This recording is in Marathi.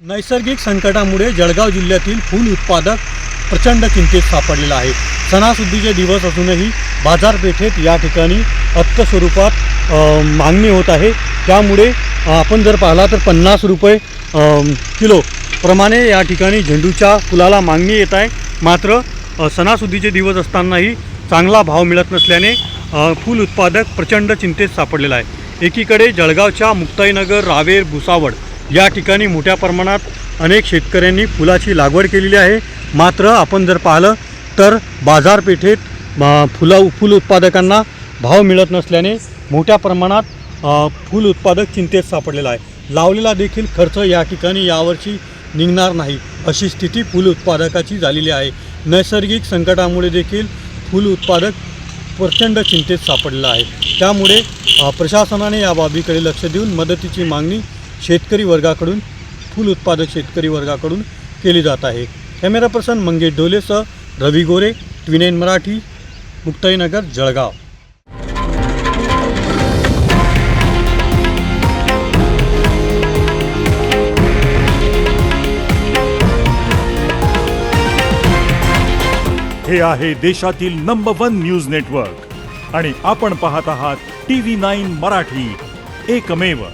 नैसर्गिक संकटामुळे जळगाव जिल्ह्यातील फूल उत्पादक प्रचंड चिंतेत सापडलेला आहे. सणासुदीचे दिवस असूनही बाजारपेठेत या ठिकाणी अत्त स्वरूपात मागणी होत आहे. त्यामुळे आपण जर पाहिला तर पन्नास रुपये किलो प्रमाणे या ठिकाणी झेंडूच्या फुलाला मागणी येत आहे. मात्र सणासुदीचे दिवस असतानाही चांगला भाव मिळत नसल्याने फूल उत्पादक प्रचंड चिंतेत सापडलेला आहे. एकीकडे जळगावच्या मुक्ताईनगर रावेर भुसावळ या ठिकाणी मोठ्या प्रमाणात अनेक शेतकऱ्यांनी फुलाची लागवड केलेली आहे. मात्र आपण जर पाहिलं तर बाजारपेठेत फुला फुल उत्पादकांना भाव मिळत नसल्याने मोठ्या प्रमाणात फुल उत्पादक चिंतेत सापडलेला आहे. लावलेला देखील खर्च या ठिकाणी यावर्षी निघणार नाही अशी स्थिती फुल उत्पादकाची झालेली आहे. नैसर्गिक संकटामुळे देखील फुल उत्पादक प्रचंड चिंतेत सापडलेला आहे. त्यामुळे प्रशासनाने या बाबीकडे लक्ष देऊन मदतीची मागणी शेतकरी वर्गाकडून फूल उत्पादक शेतकरी वर्गाकडून केली जात आहे. कॅमेरा पर्सन मंगेश डोलेसह रवी गोरे ट्विनेन मराठी मुक्ताईनगर जळगाव. हे आहे देशातील नंबर वन न्यूज नेटवर्क आणि आपण पाहत आहात टी व्ही नाईन मराठी. एकमेव